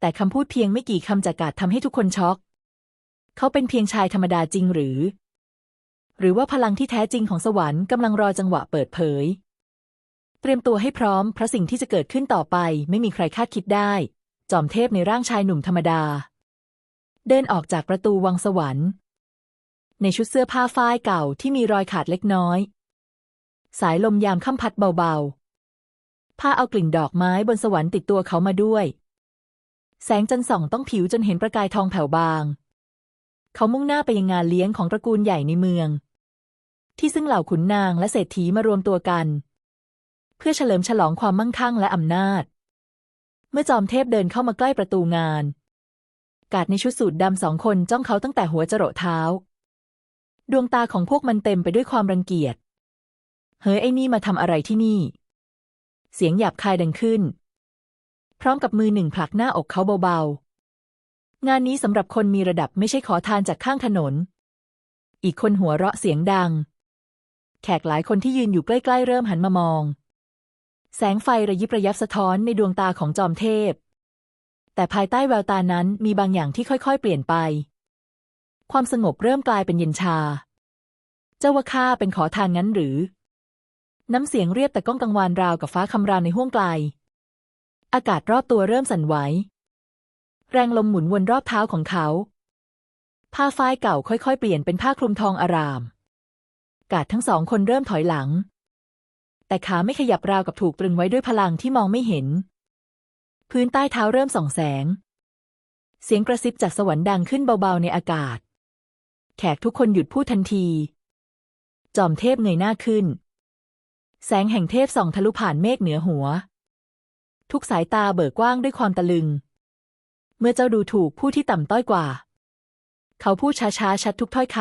แต่คำพูดเพียงไม่กี่คำจากกาดทำให้ทุกคนช็อก เขาเป็นเพียงชายธรรมดาจริงหรือ หรือว่าพลังที่แท้จริงของสวรรค์กำลังรอจังหวะเปิดเผย เตรียมตัวให้พร้อมเพราะสิ่งที่จะเกิดขึ้นต่อไป ไม่มีใครคาดคิดได้ จอมเทพในร่างชายหนุ่มธรรมดา เดินออกจากประตูวังสวรรค์ ในชุดเสื้อผ้าฝ้ายเก่าที่มีรอยขาดเล็กน้อย สายลมยามค่ำพัดเบาๆ ผ้าเอากลิ่นดอกไม้บนสวรรค์ติดตัวเขามาด้วย แสงจันทร์ส่องต้องผิวจนเห็นประกายทองแผ่วบาง เขามุ่งหน้าไปยังงานเลี้ยงของตระกูลใหญ่ในเมือง ที่ซึ่งเหล่าขุนนางและเศรษฐีมารวมตัวกัน เพื่อเฉลิมฉลองความมั่งคั่งและอำนาจ เมื่อจอมเทพเดินเข้ามาใกล้ประตูงาน กาดในชุดสูทดำสองคนจ้องเขาตั้งแต่หัวจรดเท้า ดวงตาของพวกมันเต็มไปด้วยความรังเกียจ เฮ้ยไอ้นี่มาทำอะไรที่นี่ เสียงหยาบคายดังขึ้น พร้อมกับมือหนึ่งผลักหน้าอกเขาเบาๆ งานนี้สำหรับคนมีระดับไม่ใช่ขอทานจากข้างถนน อีกคนหัวเราะเสียงดัง แขกหลายคนที่ยืนอยู่ใกล้ๆ เริ่มหันมามอง แสงไฟระยิบระยับสะท้อนในดวงตาของจอมเทพ แต่ภายใต้แววตานั้นมีบางอย่างที่ค่อยๆ เปลี่ยนไป ความสงบเริ่มกลายเป็นเย็นชา เจ้าว่าข้าเป็นขอทานงั้นหรือ น้ำเสียงเรียบแต่ก้องกังวานราวกับฟ้าคำรามในห้วงไกล อากาศรอบตัวเริ่มสั่นไหว แรงลมหมุนวนรอบเท้าของเขา ผ้าฝ้ายเก่าค่อยๆ เปลี่ยนเป็นผ้าคลุมทองอาราม กาดทั้งสองคนเริ่มถอยหลัง แต่ขาไม่ขยับราวกับถูกตรึงไว้ด้วยพลังที่มองไม่เห็น พื้นใต้เท้าเริ่มส่องแสง เสียงกระซิบจากสวรรค์ดังขึ้นเบาๆในอากาศ แขกทุกคนหยุดพูดทันที จอมเทพเงยหน้าขึ้น แสงแห่งเทพส่องทะลุผ่านเมฆเหนือหัว ทุกสายตาเบิกกว้างด้วยความตะลึง เมื่อเจ้าดูถูกผู้ที่ต่ำต้อยกว่า เขาพูดช้าๆ ชัดทุกถ้อยค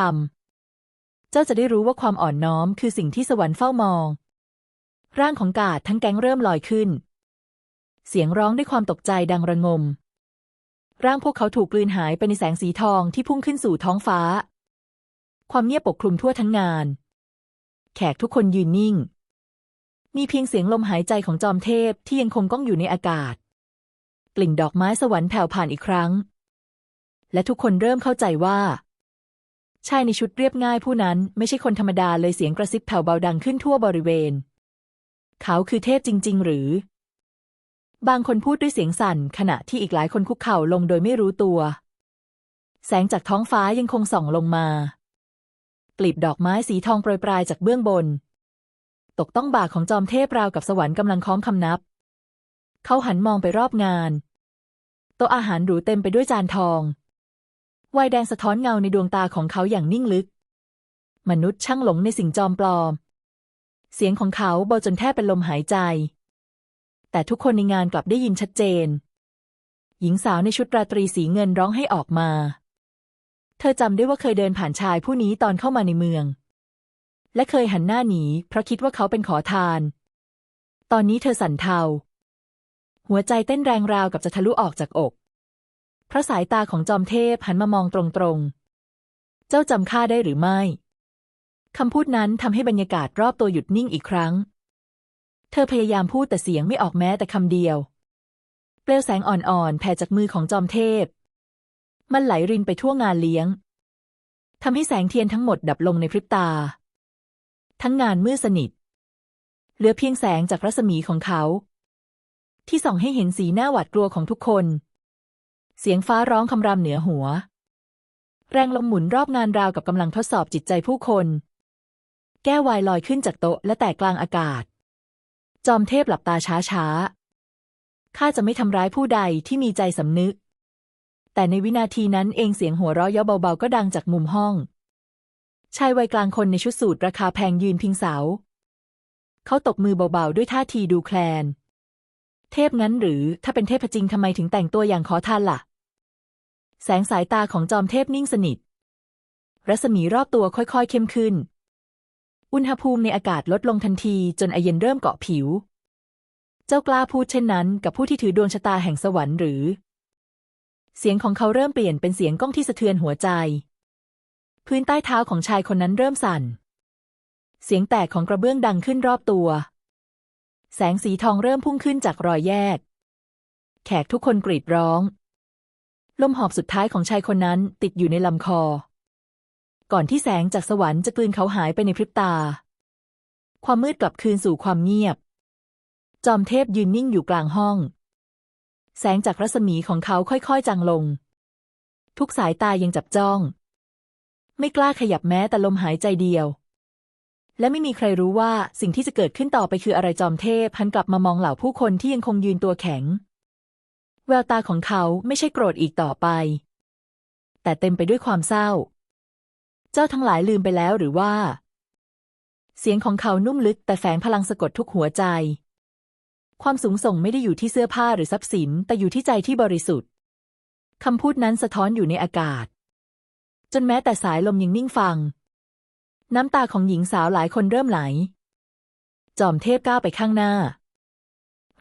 ำ เจ้าจะได้รู้ว่าความอ่อนน้อมคือสิ่งที่สวรรค์เฝ้ามอง ร่างของกาดทั้งแก๊งเริ่มลอยขึ้น เสียงร้องด้วยความตกใจดังระงม ร่างพวกเขาถูกกลืนหายไปในแสงสีทองที่พุ่งขึ้นสู่ท้องฟ้า ความเงียบปกคลุมทั่วทั้งงาน แขกทุกคนยืนนิ่ง มีเพียงเสียงลมหายใจของจอมเทพที่ยังคงก้องอยู่ในอากาศ กลิ่นดอกไม้สวรรค์แผ่วผ่านอีกครั้ง และทุกคนเริ่มเข้าใจว่า ชายในชุดเรียบง่ายผู้นั้นไม่ใช่คนธรรมดาเลยเสียงกระซิบแผ่วเบาดังขึ้นทั่วบริเวณ เขาคือเทพจริง ๆ หรือ บางคนพูดด้วยเสียงสั่น ขณะที่อีกหลายคนคุกเข่าลงโดยไม่รู้ตัว แสงจากท้องฟ้ายังคงส่องลงมากลีบดอกไม้สีทองโปรยปลายจากเบื้องบน ตกต้องบ่าของจอมเทพราวกับสวรรค์กำลังค้อมคำนับ เขาหันมองไปรอบงาน โต๊ะอาหารหรูเต็มไปด้วยจานทองวายแดงสะท้อนเงาในดวงตาของเขาอย่างนิ่งลึก มนุษย์ช่างหลงในสิ่งจอมปลอม เสียงของเขาเบาจนแทบเป็นลมหายใจ แต่ทุกคนในงานกลับได้ยินชัดเจน หญิงสาวในชุดราตรีสีเงินร้องให้ออกมา เธอจำได้ว่าเคยเดินผ่านชายผู้นี้ตอนเข้ามาในเมือง และเคยหันหน้าหนีเพราะคิดว่าเขาเป็นขอทาน ตอนนี้เธอสั่นเทา หัวใจเต้นแรงราวกับจะทะลุออกจากอก เพราะสายตาของจอมเทพหันมามองตรงๆ เจ้าจำข้าได้หรือไม่คำพูดนั้นทำให้บรรยากาศรอบตัวหยุดนิ่งอีกครั้ง เธอพยายามพูดแต่เสียงไม่ออกแม้แต่คำเดียว เปลวแสงอ่อนๆ แผ่จากมือของจอมเทพ มันไหลรินไปทั่วงานเลี้ยงทำให้แสงเทียนทั้งหมดดับลงในพริบตา ทั้งงานมืดสนิท เหลือเพียงแสงจากรัศมีของเขา ที่ส่องให้เห็นสีหน้าหวาดกลัวของทุกคน เสียงฟ้าร้องคำรามเหนือหัว แรงลมหมุนรอบงานราวกับกำลังทดสอบจิตใจผู้คน แก้ววายลอยขึ้นจากโต๊ะและแตกกลางอากาศ จอมเทพหลับตาช้าช้าข้าจะไม่ทำร้ายผู้ใดที่มีใจสำนึกแต่ในวินาทีนั้นเองเสียงหัวเราะเยาะเบาๆก็ดังจากมุมห้อง ชายวัยกลางคนในชุดสูทราคาแพงยืนพิงเสา เขาตกมือเบาๆ ด้วยท่าทีดูแคลน เทพงั้นหรือถ้าเป็นเทพจริงทำไมถึงแต่งตัวอย่างขอทานละ่ะ แสงสายตาของจอมเทพนิ่งสนิท รัศมีรอบตัวค่อยๆเข้มขึ้น อุณหภูมิในอากาศลดลงทันทีจนไอเย็นเริ่มเกาะผิว เจ้ากล้าพูดเช่นนั้น กับผู้ที่ถือดวงชะตาแห่งสวรรค์หรือ เสียงของเขาเริ่มเปลี่ยนเป็นเสียงก้องที่สะเทือนหัวใจ พื้นใต้เท้าของชายคนนั้นเริ่มสั่น เสียงแตกของกระเบื้องดังขึ้นรอบตัว แสงสีทองเริ่มพุ่งขึ้นจากรอยแยก แขกทุกคนกรีดร้อง ลมหอบสุดท้ายของชายคนนั้นติดอยู่ในลำคอ ก่อนที่แสงจากสวรรค์จะกลืนเขาหายไปในพริบตา ความมืดกลับคืนสู่ความเงียบ จอมเทพยืนนิ่งอยู่กลางห้อง แสงจากรัศมีของเขาค่อยๆจางลง ทุกสายตายังจับจ้อง ไม่กล้าขยับแม้แต่ลมหายใจเดียว และไม่มีใครรู้ว่าสิ่งที่จะเกิดขึ้นต่อไปคืออะไรจอมเทพหันกลับมามองเหล่าผู้คนที่ยังคงยืนตัวแข็ง แววตาของเขาไม่ใช่โกรธอีกต่อไป แต่เต็มไปด้วยความเศร้า เจ้าทั้งหลายลืมไปแล้วหรือว่า เสียงของเขานุ่มลึกแต่แฝงพลังสะกดทุกหัวใจ ความสูงส่งไม่ได้อยู่ที่เสื้อผ้าหรือทรัพย์สิน แต่อยู่ที่ใจที่บริสุทธิ์คำพูดนั้นสะท้อนอยู่ในอากาศ จนแม้แต่สายลมยังนิ่งฟัง น้ำตาของหญิงสาวหลายคนเริ่มไหล จอมเทพก้าวไปข้างหน้า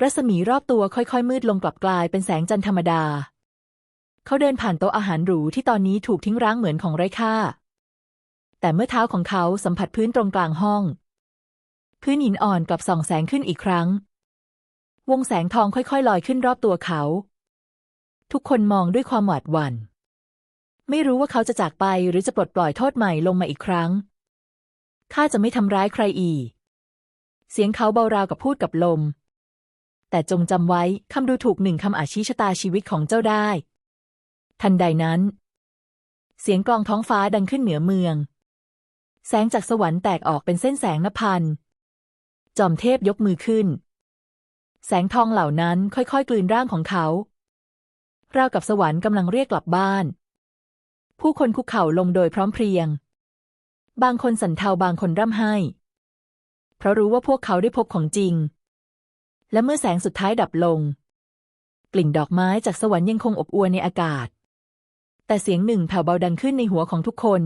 รัศมีรอบตัวค่อยๆ มืดลงกลับกลายเป็นแสงจันทร์ธรรมดา เขาเดินผ่านโต๊ะอาหารหรูที่ตอนนี้ถูกทิ้งร้างเหมือนของไร้ค่า แต่เมื่อเท้าของเขาสัมผัสพื้นตรงกลางห้อง พื้นหินอ่อนกลับส่องแสงขึ้นอีกครั้ง วงแสงทองค่อยๆ ลอยขึ้นรอบตัวเขา ทุกคนมองด้วยความหวาดหวัน่น ไม่รู้ว่าเขาจะจากไปหรือจะปลดปล่อยโทษใหม่ลงมาอีกครั้ง ข้าจะไม่ทำร้ายใครอีก เสียงเขาเบาราวกับพูดกับลม แต่จงจำไว้คำดูถูกหนึ่งคำอาชีชะตาชีวิตของเจ้าได้ ทันใดนั้น เสียงกลองท้องฟ้าดังขึ้นเหนือเมือง แสงจากสวรรค์แตกออกเป็นเส้นแสงนพัน จอมเทพยกมือขึ้น แสงทองเหล่านั้นค่อยๆ กลืนร่างของเขาราวกับสวรรค์กำลังเรียกกลับบ้าน ผู้คนคุกเข่าลงโดยพร้อมเพรียง บางคนสันเทาบางคนร่ำไห้ เพราะรู้ว่าพวกเขาได้พบของจริง และเมื่อแสงสุดท้ายดับลง กลิ่นดอกไม้จากสวรรค์ยังคงอบอวลในอากาศ แต่เสียงหนึ่งแผ่วเบาดังขึ้นในหัวของทุกคน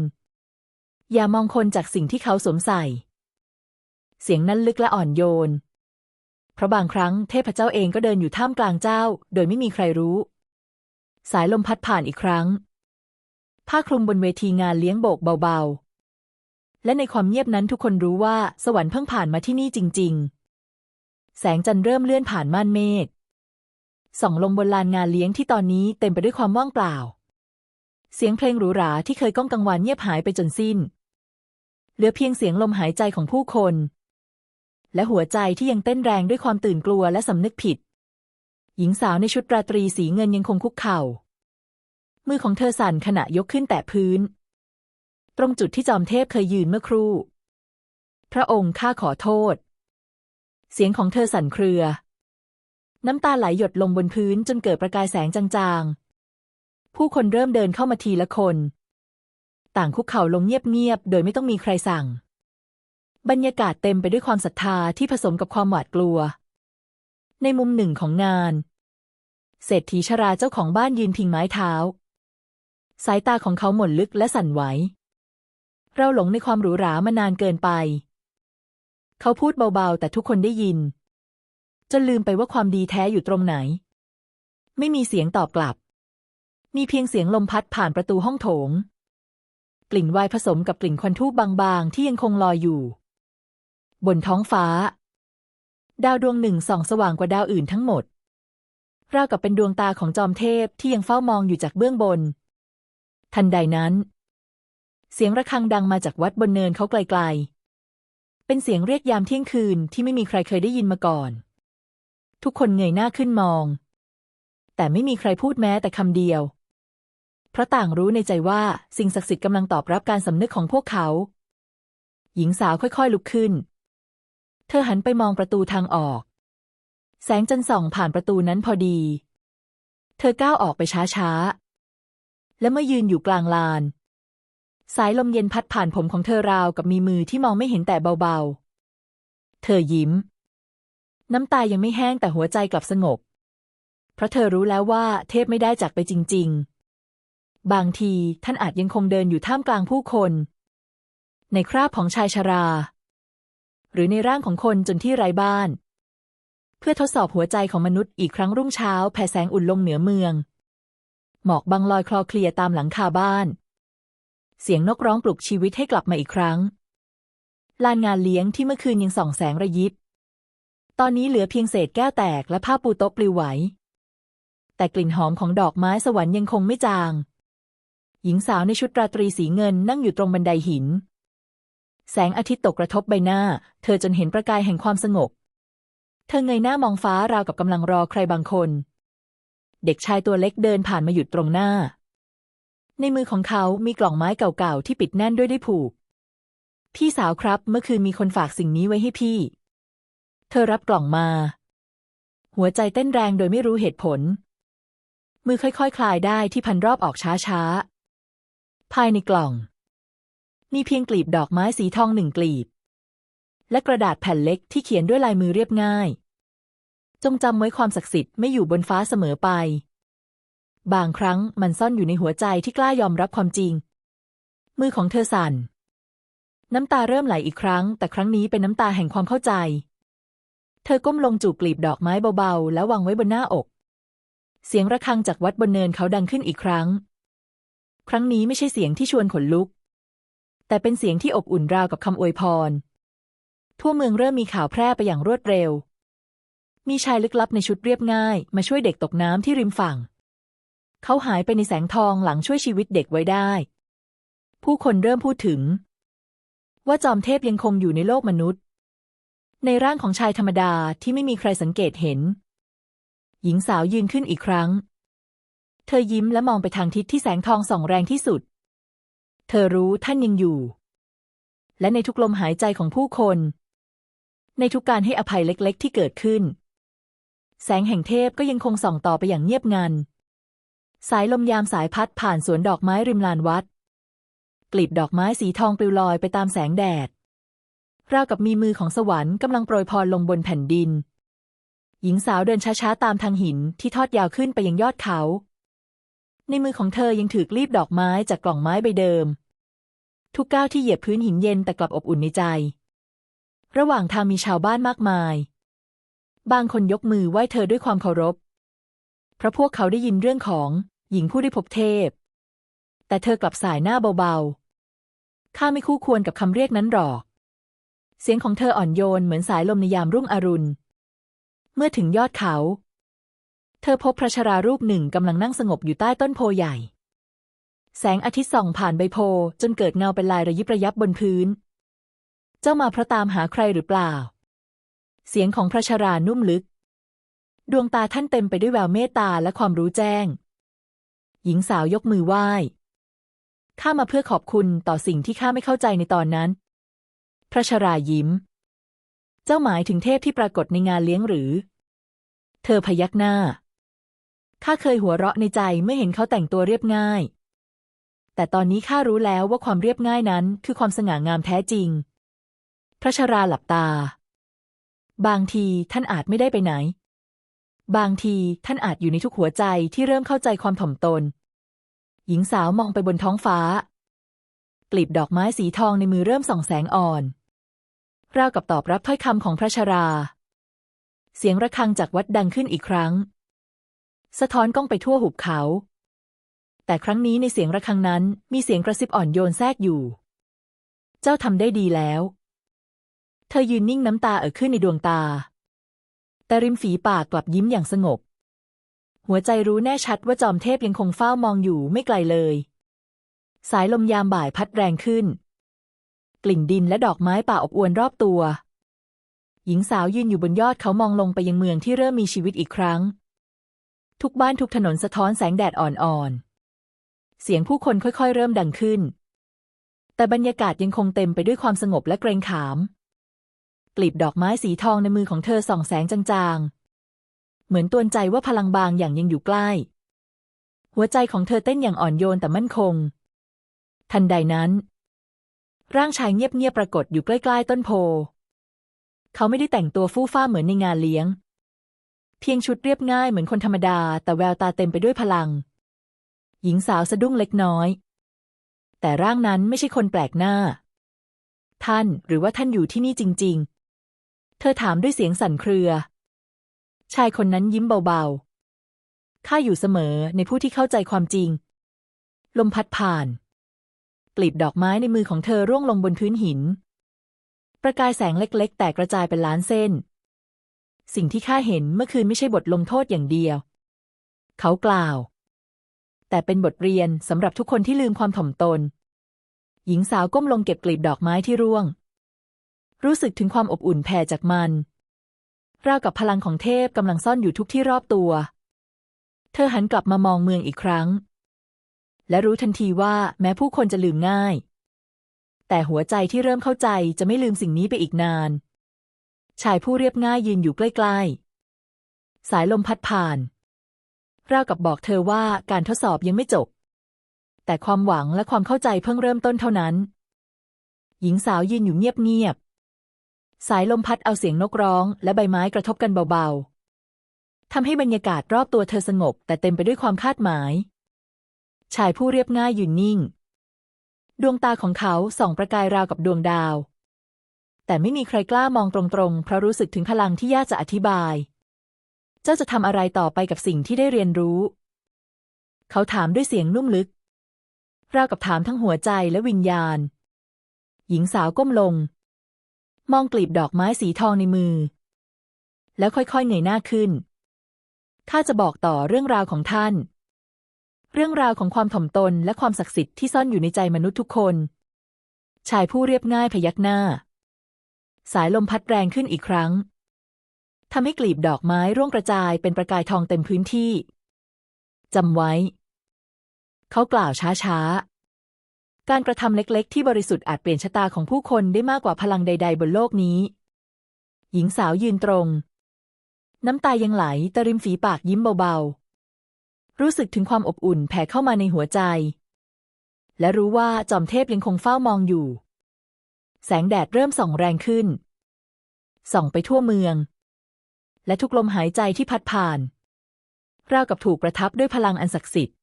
อย่ามองคนจากสิ่งที่เขาสวมใส่ เสียงนั้นลึกและอ่อนโยน เพราะบางครั้งเทพเจ้าเองก็เดินอยู่ท่ามกลางเจ้า โดยไม่มีใครรู้ สายลมพัดผ่านอีกครั้ง ผ้าคลุมบนเวทีงานเลี้ยงโบกเบาๆ และในความเงียบนั้นทุกคนรู้ว่าสวรรค์เพิ่งผ่านมาที่นี่จริง ๆ แสงจันทร์เริ่มเลื่อนผ่านม่านเมฆส่องลงบนลานงานเลี้ยงที่ตอนนี้เต็มไปด้วยความว่างเปล่า เสียงเพลงหรูหราที่เคยก้องกังวานเงียบหายไปจนสิ้น เหลือเพียงเสียงลมหายใจของผู้คน และหัวใจที่ยังเต้นแรงด้วยความตื่นกลัวและสำนึกผิด หญิงสาวในชุดราตรีสีเงินยังคงคุกเข่า มือของเธอสั่นขณะยกขึ้นแตะพื้น ตรงจุดที่จอมเทพเคยยืนเมื่อครู่ พระองค์ข้าขอโทษ เสียงของเธอสั่นเครือ น้ำตาไหลหยดลงบนพื้นจนเกิดประกายแสงจางๆ ผู้คนเริ่มเดินเข้ามาทีละคน ต่างคุกเข่าลงเงียบๆ โดยไม่ต้องมีใครสั่ง บรรยากาศเต็มไปด้วยความศรัทธาที่ผสมกับความหวาดกลัว ในมุมหนึ่งของงาน เศรษฐีชราเจ้าของบ้านยืนพิงไม้เท้า สายตาของเขาหม่นลึกและสั่นไหว เราหลงในความหรูหรามานานเกินไป เขาพูดเบาๆ แต่ทุกคนได้ยิน จนลืมไปว่าความดีแท้อยู่ตรงไหน ไม่มีเสียงตอบกลับ มีเพียงเสียงลมพัดผ่านประตูห้องโถง กลิ่นวน์ผสมกับกลิ่นควันทูบบางๆ ที่ยังคงลอยอยู่ บนท้องฟ้า ดาวดวงหนึ่งส่องสว่างกว่าดาวอื่นทั้งหมดราวกับเป็นดวงตาของจอมเทพที่ยังเฝ้ามองอยู่จากเบื้องบน ทันใดนั้น เสียงระฆังดังมาจากวัดบนเนินเขาไกลๆ เป็นเสียงเรียกยามเที่ยงคืนที่ไม่มีใครเคยได้ยินมาก่อน ทุกคนเงยหน้าขึ้นมอง แต่ไม่มีใครพูดแม้แต่คำเดียว เพราะต่างรู้ในใจว่าสิ่งศักดิ์สิทธิ์กำลังตอบรับการสำนึกของพวกเขา หญิงสาวค่อยๆลุกขึ้น เธอหันไปมองประตูทางออก แสงจันทร์ส่องผ่านประตูนั้นพอดี เธอก้าวออกไปช้าๆ และเมื่อยืนอยู่กลางลาน สายลมเย็นพัดผ่านผมของเธอราวกับมีมือที่มองไม่เห็นแต่เบาๆ เธอยิ้ม น้ำตายังไม่แห้งแต่หัวใจกลับสงบ เพราะเธอรู้แล้วว่าเทพไม่ได้จากไปจริง ๆ บางทีท่านอาจยังคงเดินอยู่ท่ามกลางผู้คน ในคราบของชายชรา หรือในร่างของคนจนที่ไร้บ้าน เพื่อทดสอบหัวใจของมนุษย์อีกครั้งรุ่งเช้าแผ่แสงอุ่นลงเหนือเมือง หมอกบางลอยคลอเคลียตามหลังคาบ้าน เสียงนกร้องปลุกชีวิตให้กลับมาอีกครั้ง ลานงานเลี้ยงที่เมื่อคืนยังส่องแสงระยิบ ตอนนี้เหลือเพียงเศษแก้วแตกและผ้าปูโต๊ะปลิวไหว แต่กลิ่นหอมของดอกไม้สวรรค์ยังคงไม่จาง หญิงสาวในชุดราตรีสีเงินนั่งอยู่ตรงบันไดหิน แสงอาทิตย์ตกกระทบใบหน้า เธอจนเห็นประกายแห่งความสงบ เธอเงยหน้ามองฟ้าราวกับกำลังรอใครบางคน เด็กชายตัวเล็กเดินผ่านมาหยุดตรงหน้า ในมือของเขามีกล่องไม้เก่าๆที่ปิดแน่นด้วยได้ผูก พี่สาวครับ เมื่อคืนมีคนฝากสิ่งนี้ไว้ให้พี่ เธอรับกล่องมา หัวใจเต้นแรงโดยไม่รู้เหตุผล มือค่อยๆคคลายได้ที่พันรอบออกช้าๆ ภายในกล่อง มีเพียงกลีบดอกไม้สีทองหนึ่งกลีบ และกระดาษแผ่นเล็กที่เขียนด้วยลายมือเรียบง่าย จงจำไว้ความศักดิ์สิทธิ์ไม่อยู่บนฟ้าเสมอไป บางครั้งมันซ่อนอยู่ในหัวใจที่กล้ายอมรับความจริง มือของเธอสั่น น้ำตาเริ่มไหลอีกครั้ง แต่ครั้งนี้เป็นน้ำตาแห่งความเข้าใจ เธอก้มลงจูบกลีบดอกไม้เบาๆ แล้ววางไว้บนหน้าอก เสียงระฆังจากวัดบนเนินเขาดังขึ้นอีกครั้ง ครั้งนี้ไม่ใช่เสียงที่ชวนขนลุก แต่เป็นเสียงที่อบอุ่นราวกับคำอวยพร ทั่วเมืองเริ่มมีข่าวแพร่ไปอย่างรวดเร็ว มีชายลึกลับในชุดเรียบง่าย มาช่วยเด็กตกน้ำที่ริมฝั่ง เขาหายไปในแสงทองหลังช่วยชีวิตเด็กไว้ได้ ผู้คนเริ่มพูดถึง ว่าจอมเทพยังคงอยู่ในโลกมนุษย์ ในร่างของชายธรรมดาที่ไม่มีใครสังเกตเห็น หญิงสาวยืนขึ้นอีกครั้ง เธอยิ้มและมองไปทางทิศที่แสงทองส่องแรงที่สุด เธอรู้ท่านยังอยู่ และในทุกลมหายใจของผู้คน ในทุกการให้อภัยเล็กๆ ที่เกิดขึ้น แสงแห่งเทพก็ยังคงส่องต่อไปอย่างเงียบงัน สายลมยามสายพัดผ่านสวนดอกไม้ริมลานวัด กลีบดอกไม้สีทองปลิวลอยไปตามแสงแดด ราวกับมีมือของสวรรค์กำลังโปรยพรลงบนแผ่นดิน หญิงสาวเดินช้าๆตามทางหินที่ทอดยาวขึ้นไปยังยอดเขา ในมือของเธอยังถือกลีบดอกไม้จากกล่องไม้ใบเดิม ทุกก้าวที่เหยียบพื้นหินเย็นแต่กลับอบอุ่นในใจ ระหว่างทางมีชาวบ้านมากมาย บางคนยกมือไหว้เธอด้วยความเคารพ เพราะพวกเขาได้ยินเรื่องของหญิงผู้ได้พบเทพ แต่เธอกลับสายหน้าเบาๆ ข้าไม่คู่ควรกับคำเรียกนั้นหรอก เสียงของเธออ่อนโยนเหมือนสายลมในยามรุ่งอรุณ เมื่อถึงยอดเขา เธอพบพระชรารูปหนึ่งกำลังนั่งสงบอยู่ใต้ต้นโพใหญ่ แสงอาทิตย์ส่องผ่านใบโพจนเกิดเงาเป็นลายระยิบระยับบนพื้น เจ้ามาเพราะตามหาใครหรือเปล่า เสียงของพระชรานุ่มลึก ดวงตาท่านเต็มไปด้วยแววเมตตาและความรู้แจ้ง หญิงสาวยกมือไหว้ข้ามาเพื่อขอบคุณต่อสิ่งที่ข้าไม่เข้าใจในตอนนั้น พระชรายิ้ม เจ้าหมายถึงเทพที่ปรากฏในงานเลี้ยงหรือ เธอพยักหน้า ข้าเคยหัวเราะในใจเมื่อเห็นเขาแต่งตัวเรียบง่าย แต่ตอนนี้ข้ารู้แล้วว่าความเรียบง่ายนั้นคือความสง่างามแท้จริง พระชราหลับตา บางทีท่านอาจไม่ได้ไปไหน บางทีท่านอาจอยู่ในทุกหัวใจที่เริ่มเข้าใจความถ่อมตน หญิงสาวมองไปบนท้องฟ้ากลีบดอกไม้สีทองในมือเริ่มส่องแสงอ่อน ราวกับตอบรับถ้อยคำของพระชรา เสียงระฆังจากวัดดังขึ้นอีกครั้ง สะท้อนก้องไปทั่วหุบเขา แต่ครั้งนี้ในเสียงระฆังนั้นมีเสียงกระซิบอ่อนโยนแทรกอยู่ เจ้าทำได้ดีแล้ว เธอยืนนิ่งน้ำตาเอ่อขึ้นในดวงตา แต่ริมฝีปากกลับยิ้มอย่างสงบ หัวใจรู้แน่ชัดว่าจอมเทพยังคงเฝ้ามองอยู่ไม่ไกลเลย สายลมยามบ่ายพัดแรงขึ้น กลิ่นดินและดอกไม้ป่าอบอวลรอบตัว หญิงสาวยืนอยู่บนยอดเขามองลงไปยังเมืองที่เริ่มมีชีวิตอีกครั้ง ทุกบ้านทุกถนนสะท้อนแสงแดดอ่อนๆ เสียงผู้คนค่อยๆ เริ่มดังขึ้นแต่บรรยากาศยังคงเต็มไปด้วยความสงบและเกรงขาม กลีบดอกไม้สีทองในมือของเธอส่องแสงจางๆ เหมือนตวนใจว่าพลังบางอย่างยังอยู่ใกล้ หัวใจของเธอเต้นอย่างอ่อนโยนแต่มั่นคง ทันใดนั้น ร่างชายเงียบๆปรากฏอยู่ใกล้ ๆ ต้นโพ เขาไม่ได้แต่งตัวฟู่ฟ้าเหมือนในงานเลี้ยง เพียงชุดเรียบง่ายเหมือนคนธรรมดา แต่แววตาเต็มไปด้วยพลัง หญิงสาวสะดุ้งเล็กน้อย แต่ร่างนั้นไม่ใช่คนแปลกหน้าท่านหรือว่าท่านอยู่ที่นี่จริงๆ เธอถามด้วยเสียงสั่นเครือ ชายคนนั้นยิ้มเบาๆ ข้าอยู่เสมอในผู้ที่เข้าใจความจริง ลมพัดผ่าน กลีบดอกไม้ในมือของเธอร่วงลงบนพื้นหิน ประกายแสงเล็กๆ แตกกระจายเป็นล้านเส้น สิ่งที่ข้าเห็นเมื่อคืนไม่ใช่บทลงโทษอย่างเดียว เขากล่าว แต่เป็นบทเรียนสำหรับทุกคนที่ลืมความถ่อมตน หญิงสาวก้มลงเก็บกลีบดอกไม้ที่ร่วง รู้สึกถึงความอบอุ่นแผ่จากมันราวกับพลังของเทพกำลังซ่อนอยู่ทุกที่รอบตัว เธอหันกลับมามองเมืองอีกครั้ง และรู้ทันทีว่าแม้ผู้คนจะลืมง่าย แต่หัวใจที่เริ่มเข้าใจจะไม่ลืมสิ่งนี้ไปอีกนาน ชายผู้เรียบง่ายยืนอยู่ใกล้ๆ สายลมพัดผ่านราวกับบอกเธอว่าการทดสอบยังไม่จบ แต่ความหวังและความเข้าใจเพิ่งเริ่มต้นเท่านั้น หญิงสาวยืนอยู่เงียบๆ สายลมพัดเอาเสียงนกร้อง และใบไม้กระทบกันเบาๆทำให้บรรยากาศรอบตัวเธอสงบ แต่เต็มไปด้วยความคาดหมาย ชายผู้เรียบง่ายยืนนิ่ง ดวงตาของเขาส่องประกายราวกับดวงดาว แต่ไม่มีใครกล้ามองตรงๆ เพราะรู้สึกถึงพลังที่ยากจะอธิบาย เจ้าจะทำอะไรต่อไปกับสิ่งที่ได้เรียนรู้ เขาถามด้วยเสียงนุ่มลึกราวกับถามทั้งหัวใจและวิญญาณ หญิงสาวก้มลง มองกลีบดอกไม้สีทองในมือ แล้วค่อยๆเงยหน้าขึ้น ข้าจะบอกต่อเรื่องราวของท่าน เรื่องราวของความถ่อมตนและความศักดิ์สิทธิ์ที่ซ่อนอยู่ในใจมนุษย์ทุกคน ชายผู้เรียบง่ายพยักหน้า สายลมพัดแรงขึ้นอีกครั้งทำให้กลีบดอกไม้ร่วงกระจายเป็นประกายทองเต็มพื้นที่จำไว้ เขากล่าวช้าๆ การกระทำเล็กๆ ที่บริสุทธิ์อาจเปลี่ยนชะตาของผู้คนได้มากกว่าพลังใด ๆ บนโลกนี้ หญิงสาวยืนตรง น้ำตายังไหลแต่ริมฝีปากยิ้มเบาๆ รู้สึกถึงความอบอุ่นแผ่เข้ามาในหัวใจ และรู้ว่าจอมเทพยังคงเฝ้ามองอยู่ แสงแดดเริ่มส่องแรงขึ้น ส่องไปทั่วเมือง และทุกลมหายใจที่พัดผ่านราวกับถูกประทับด้วยพลังอันศักดิ์สิทธิ์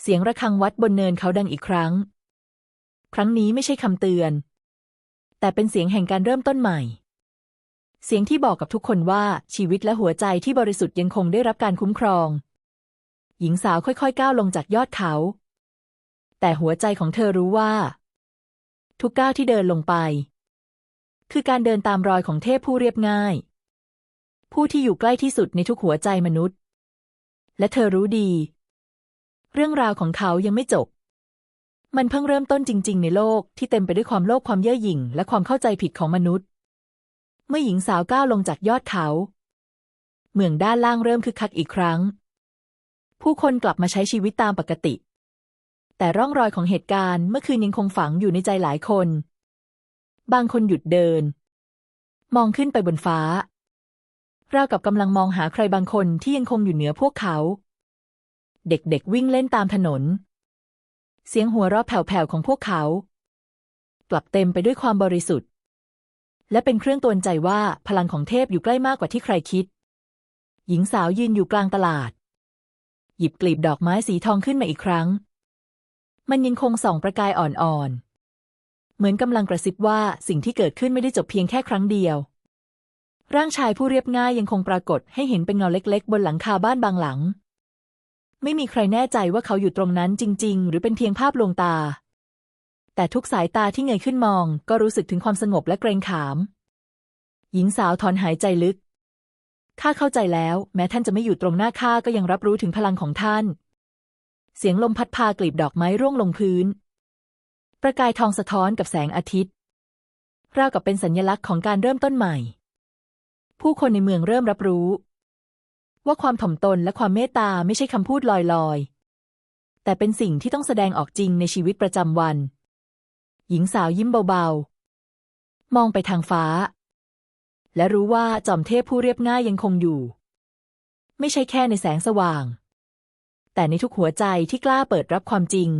เสียงระฆังวัดบนเนินเขาดังอีกครั้ง ครั้งนี้ไม่ใช่คำเตือน แต่เป็นเสียงแห่งการเริ่มต้นใหม่ เสียงที่บอกกับทุกคนว่าชีวิตและหัวใจที่บริสุทธิ์ยังคงได้รับการคุ้มครอง หญิงสาวค่อยๆ ก้าวลงจากยอดเขา แต่หัวใจของเธอรู้ว่า ทุกก้าวที่เดินลงไป คือการเดินตามรอยของเทพผู้เรียบง่าย ผู้ที่อยู่ใกล้ที่สุดในทุกหัวใจมนุษย์ และเธอรู้ดี เรื่องราวของเขายังไม่จบ มันเพิ่งเริ่มต้นจริง ๆ ในโลกที่เต็มไปด้วยความโลภความเย่อหยิ่ง และความเข้าใจผิดของมนุษย์ เมื่อหญิงสาวก้าวลงจากยอดเขา เมืองด้านล่างเริ่มคึกคักอีกครั้ง ผู้คนกลับมาใช้ชีวิตตามปกติ แต่ร่องรอยของเหตุการณ์เมื่อคืนยังคงฝังอยู่ในใจหลายคน บางคนหยุดเดิน มองขึ้นไปบนฟ้า ราวกับกำลังมองหาใครบางคนที่ยังคงอยู่เหนือพวกเขา เด็กๆวิ่งเล่นตามถนน เสียงหัวเราะแผ่วๆของพวกเขา กลับเต็มไปด้วยความบริสุทธิ์ และเป็นเครื่องตือนใจว่าพลังของเทพอยู่ใกล้มากกว่าที่ใครคิด หญิงสาวยืนอยู่กลางตลาด หยิบกลีบดอกไม้สีทองขึ้นมาอีกครั้ง มันยังคงส่องประกายอ่อนๆ เหมือนกำลังกระซิบว่าสิ่งที่เกิดขึ้นไม่ได้จบเพียงแค่ครั้งเดียว ร่างชายผู้เรียบง่ายยังคงปรากฏให้เห็นเป็นเงาเล็ก ๆ บนหลังคาบ้านบางหลัง ไม่มีใครแน่ใจว่าเขาอยู่ตรงนั้นจริง ๆ หรือเป็นเพียงภาพลวงตา แต่ทุกสายตาที่เงยขึ้นมอง ก็รู้สึกถึงความสงบและเกรงขาม หญิงสาวถอนหายใจลึก ข้าเข้าใจแล้ว แม้ท่านจะไม่อยู่ตรงหน้าข้าก็ยังรับรู้ถึงพลังของท่าน เสียงลมพัดพากลีบดอกไม้ร่วงลงพื้น ประกายทองสะท้อนกับแสงอาทิตย์ ราวกับเป็นสัญลักษณ์ของการเริ่มต้นใหม่ ผู้คนในเมืองเริ่มรับรู้ ว่าความถ่อมตนและความเมตตาไม่ใช่คำพูดลอยๆ แต่เป็นสิ่งที่ต้องแสดงออกจริงในชีวิตประจำวัน หญิงสาวยิ้มเบาๆ มองไปทางฟ้า และรู้ว่าจอมเทพผู้เรียบง่ายยังคงอยู่ ไม่ใช่แค่ในแสงสว่าง แต่ในทุกหัวใจที่กล้าเปิดรับความจริง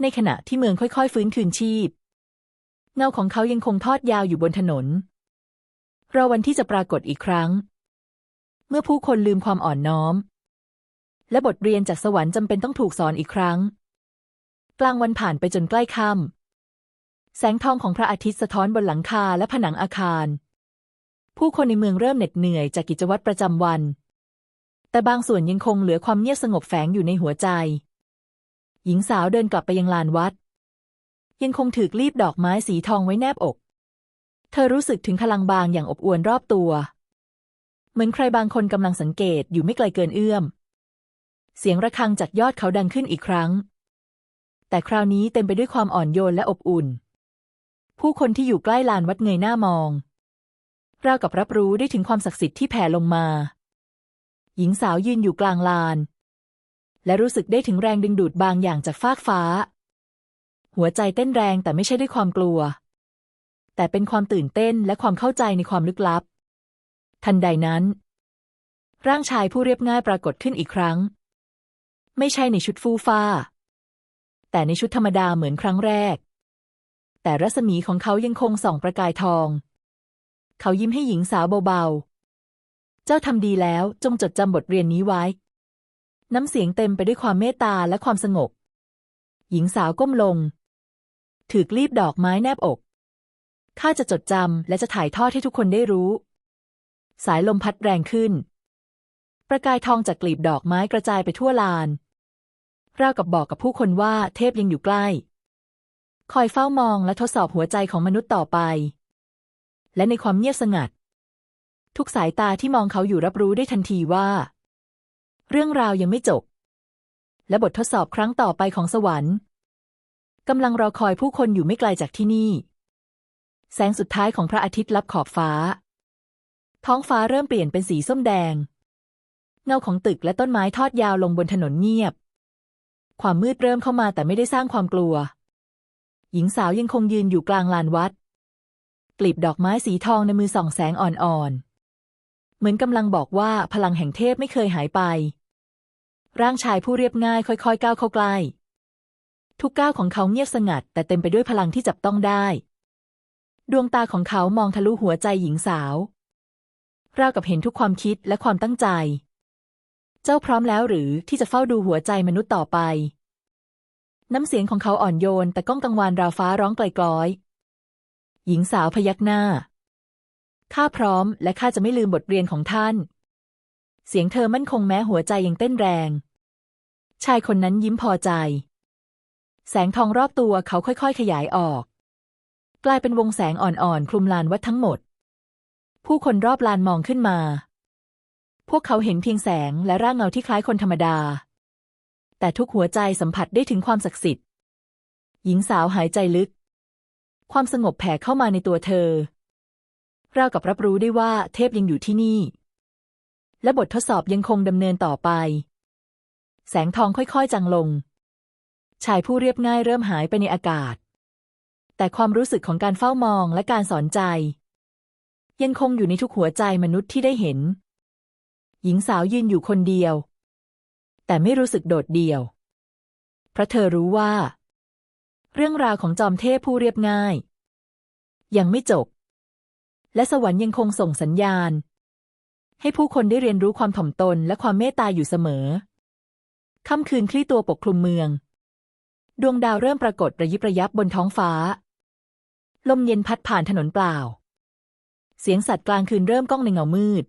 ในขณะที่เมืองค่อยๆ ฟื้นคืนชีพ เงาของเขายังคงทอดยาวอยู่บนถนนรอวันที่จะปรากฏอีกครั้ง เมื่อผู้คนลืมความอ่อนน้อม และบทเรียนจากสวรรค์จำเป็นต้องถูกสอนอีกครั้ง กลางวันผ่านไปจนใกล้ค่ำแสงทองของพระอาทิตย์สะท้อนบนหลังคาและผนังอาคาร ผู้คนในเมืองเริ่มเหน็ดเหนื่อยจากกิจวัตรประจำวัน แต่บางส่วนยังคงเหลือความเงียบสงบแฝงอยู่ในหัวใจ หญิงสาวเดินกลับไปยังลานวัด ยังคงถือกลีบดอกไม้สีทองไว้แนบอก เธอรู้สึกถึงพลังบางอย่างอบอวลรอบตัว เหมือนใครบางคนกำลังสังเกตอยู่ไม่ไกลเกินเอื้อม เสียงระฆังจากยอดเขาดังขึ้นอีกครั้ง แต่คราวนี้เต็มไปด้วยความอ่อนโยนและอบอุ่น ผู้คนที่อยู่ใกล้ลานวัดเงยหน้ามอง ราวกับรับรู้ได้ถึงความศักดิ์สิทธิ์ที่แผ่ลงมา หญิงสาวยืนอยู่กลางลาน และรู้สึกได้ถึงแรงดึงดูดบางอย่างจากฟากฟ้า หัวใจเต้นแรงแต่ไม่ใช่ด้วยความกลัว แต่เป็นความตื่นเต้นและความเข้าใจในความลึกลับ ทันใดนั้น ร่างชายผู้เรียบง่ายปรากฏขึ้นอีกครั้ง ไม่ใช่ในชุดฟูฟ้า แต่ในชุดธรรมดาเหมือนครั้งแรก แต่รัศมีของเขายังคงส่องประกายทอง เขายิ้มให้หญิงสาวเบาๆ เจ้าทำดีแล้วจงจดจำบทเรียนนี้ไว้ น้ำเสียงเต็มไปด้วยความเมตตาและความสงบ หญิงสาวก้มลง ถือกลีบดอกไม้แนบอกข้าจะจดจำและจะถ่ายทอดให้ทุกคนได้รู้ สายลมพัดแรงขึ้น ประกายทองจากกลีบดอกไม้กระจายไปทั่วลานราวกับบอกกับผู้คนว่าเทพยังอยู่ใกล้ คอยเฝ้ามองและทดสอบหัวใจของมนุษย์ต่อไป และในความเงียบสงัด ทุกสายตาที่มองเขาอยู่รับรู้ได้ทันทีว่า เรื่องราวยังไม่จบ และบททดสอบครั้งต่อไปของสวรรค์กำลังรอคอยผู้คนอยู่ไม่ไกลจากที่นี่ แสงสุดท้ายของพระอาทิตย์ลับขอบฟ้า ท้องฟ้าเริ่มเปลี่ยนเป็นสีส้มแดง เงาของตึกและต้นไม้ทอดยาวลงบนถนนเงียบ ความมืดเริ่มเข้ามาแต่ไม่ได้สร้างความกลัว หญิงสาวยังคงยืนอยู่กลางลานวัด กลีบดอกไม้สีทองในมือส่องแสงอ่อนๆ เหมือนกำลังบอกว่าพลังแห่งเทพไม่เคยหายไป ร่างชายผู้เรียบง่ายค่อยๆก้าวเข้าใกล้ ทุกก้าวของเขาเงียบสงัด แต่เต็มไปด้วยพลังที่จับต้องได้ ดวงตาของเขามองทะลุหัวใจหญิงสาว ราวกับเห็นทุกความคิดและความตั้งใจ เจ้าพร้อมแล้วหรือที่จะเฝ้าดูหัวใจมนุษย์ต่อไป น้ำเสียงของเขาอ่อนโยน แต่ก้องกังวานราวฟ้าร้องไกลกลอย หญิงสาวพยักหน้า ข้าพร้อมและข้าจะไม่ลืมบทเรียนของท่าน เสียงเธอมั่นคงแม้หัวใจยังเต้นแรง ชายคนนั้นยิ้มพอใจ แสงทองรอบตัวเขาค่อยๆ ขยายออก กลายเป็นวงแสงอ่อนๆ คลุมลานวัดทั้งหมด ผู้คนรอบลานมองขึ้นมา พวกเขาเห็นเพียงแสงและร่างเงาที่คล้ายคนธรรมดา แต่ทุกหัวใจสัมผัสได้ถึงความศักดิ์สิทธิ์ หญิงสาวหายใจลึก ความสงบแผ่เข้ามาในตัวเธอ เรากับรับรู้ได้ว่าเทพยังอยู่ที่นี่ และบททดสอบยังคงดำเนินต่อไป แสงทองค่อยๆจางลง ชายผู้เรียบง่ายเริ่มหายไปในอากาศแต่ความรู้สึกของการเฝ้ามองและการสอนใจ ยังคงอยู่ในทุกหัวใจมนุษย์ที่ได้เห็น หญิงสาวยืนอยู่คนเดียว แต่ไม่รู้สึกโดดเดี่ยว เพราะเธอรู้ว่า เรื่องราวของจอมเทพผู้เรียบง่าย ยังไม่จบ และสวรรค์ยังคงส่งสัญญาณ ให้ผู้คนได้เรียนรู้ความถ่อมตนและความเมตตาอยู่เสมอค่ำคืนคลี่ตัวปกคลุมเมือง ดวงดาวเริ่มปรากฏระยิบระยับบนท้องฟ้า ลมเย็นพัดผ่านถนนเปล่า เสียงสัตว์กลางคืนเริ่มก้องในเงามืด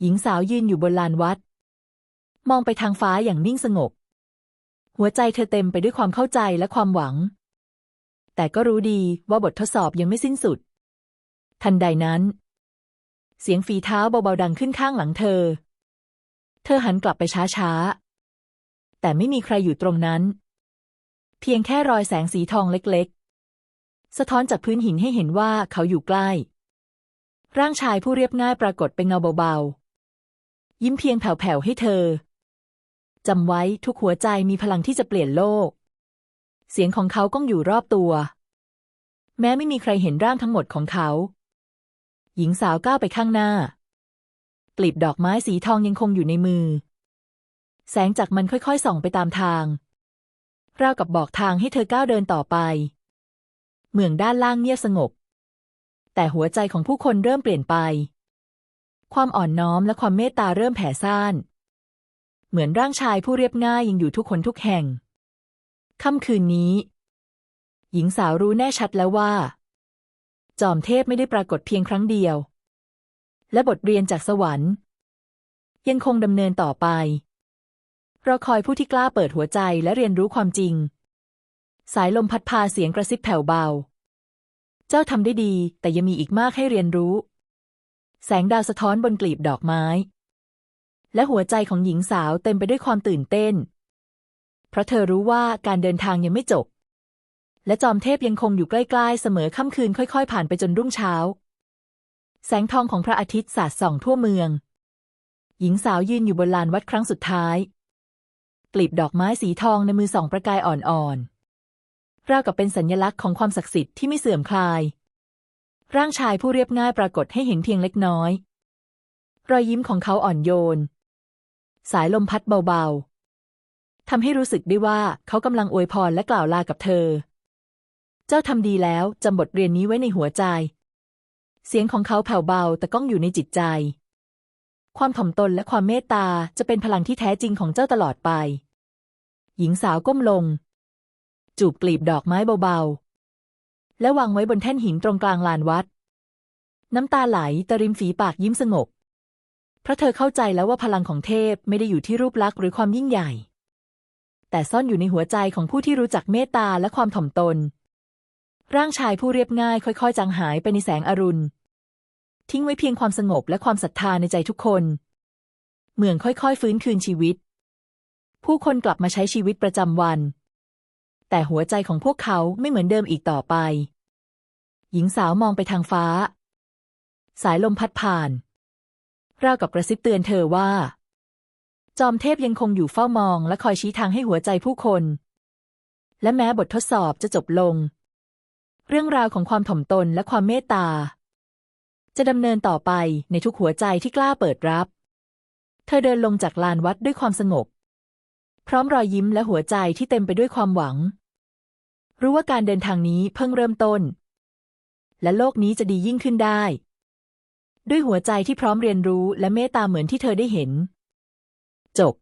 หญิงสาวยืนอยู่บนลานวัด มองไปทางฟ้าอย่างนิ่งสงบ หัวใจเธอเต็มไปด้วยความเข้าใจและความหวัง แต่ก็รู้ดีว่าบททดสอบยังไม่สิ้นสุด ทันใดนั้น เสียงฝีเท้าเบาๆดังขึ้นข้างหลังเธอ เธอหันกลับไปช้าๆ แต่ไม่มีใครอยู่ตรงนั้น เพียงแค่รอยแสงสีทองเล็กๆ สะท้อนจากพื้นหินให้เห็นว่าเขาอยู่ใกล้ ร่างชายผู้เรียบง่ายปรากฏเป็นเงาเบาๆ ยิ้มเพียงแผ่วๆให้เธอ จำไว้ทุกหัวใจมีพลังที่จะเปลี่ยนโลก เสียงของเขาก้องอยู่รอบตัว แม้ไม่มีใครเห็นร่างทั้งหมดของเขา หญิงสาวก้าวไปข้างหน้ากลีบดอกไม้สีทองยังคงอยู่ในมือ แสงจากมันค่อยๆส่องไปตามทาง ราวกับบอกทางให้เธอก้าวเดินต่อไป เมืองด้านล่างเงียบสงบ แต่หัวใจของผู้คนเริ่มเปลี่ยนไป ความอ่อนน้อมและความเมตตาเริ่มแผ่ซ่าน เหมือนร่างชายผู้เรียบง่ายยังอยู่ทุกคนทุกแห่ง ค่ำคืนนี้ หญิงสาวรู้แน่ชัดแล้วว่า จอมเทพไม่ได้ปรากฏเพียงครั้งเดียว และบทเรียนจากสวรรค์ ยังคงดำเนินต่อไปรอคอยผู้ที่กล้าเปิดหัวใจและเรียนรู้ความจริง สายลมพัดพาเสียงกระซิบแผ่วเบา เจ้าทำได้ดี แต่ยังมีอีกมากให้เรียนรู้ แสงดาวสะท้อนบนกลีบดอกไม้ และหัวใจของหญิงสาวเต็มไปด้วยความตื่นเต้น เพราะเธอรู้ว่าการเดินทางยังไม่จบ และจอมเทพยังคงอยู่ใกล้ๆ เสมอค่ำคืนค่อยๆ ผ่านไปจนรุ่งเช้า แสงทองของพระอาทิตย์สาดส่องทั่วเมือง หญิงสาวยืนอยู่บนลานวัดครั้งสุดท้าย กลีบดอกไม้สีทองในมือส่องประกายอ่อนๆ ราวกับเป็นสัญลักษณ์ของความศักดิ์สิทธิ์ที่ไม่เสื่อมคลาย ร่างชายผู้เรียบง่ายปรากฏให้เห็นเพียงเล็กน้อย รอยยิ้มของเขาอ่อนโยน สายลมพัดเบาๆทำให้รู้สึกได้ว่าเขากำลังอวยพรและกล่าวลากับเธอ เจ้าทำดีแล้วจำบทเรียนนี้ไว้ในหัวใจ เสียงของเขาแผ่วเบาแต่ก้องอยู่ในจิตใจ ความถ่อมตนและความเมตตาจะเป็นพลังที่แท้จริงของเจ้าตลอดไป หญิงสาวก้มลง จูบกลีบดอกไม้เบาๆ และวางไว้บนแท่นหินตรงกลางลานวัด น้ำตาไหลแต่ริมฝีปากยิ้มสงบ เพราะเธอเข้าใจแล้วว่าพลังของเทพไม่ได้อยู่ที่รูปลักษณ์หรือความยิ่งใหญ่ แต่ซ่อนอยู่ในหัวใจของผู้ที่รู้จักเมตตาและความถ่อมตน ร่างชายผู้เรียบง่ายค่อยๆ จางหายไปในแสงอรุณ ทิ้งไว้เพียงความสงบและความศรัทธาในใจทุกคน เมืองค่อยๆ ฟื้นคืนชีวิตผู้คนกลับมาใช้ชีวิตประจำวัน แต่หัวใจของพวกเขาไม่เหมือนเดิมอีกต่อไป หญิงสาวมองไปทางฟ้า สายลมพัดผ่าน ราวกับกระซิบเตือนเธอว่า จอมเทพยังคงอยู่เฝ้ามองและคอยชี้ทางให้หัวใจผู้คน และแม้บททดสอบจะจบลง เรื่องราวของความถ่อมตนและความเมตตา จะดำเนินต่อไปในทุกหัวใจที่กล้าเปิดรับ เธอเดินลงจากลานวัดด้วยความสงบ พร้อมรอยยิ้มและหัวใจที่เต็มไปด้วยความหวัง รู้ว่าการเดินทางนี้เพิ่งเริ่มต้น และโลกนี้จะดียิ่งขึ้นได้ ด้วยหัวใจที่พร้อมเรียนรู้และเมตตาเหมือนที่เธอได้เห็น จบ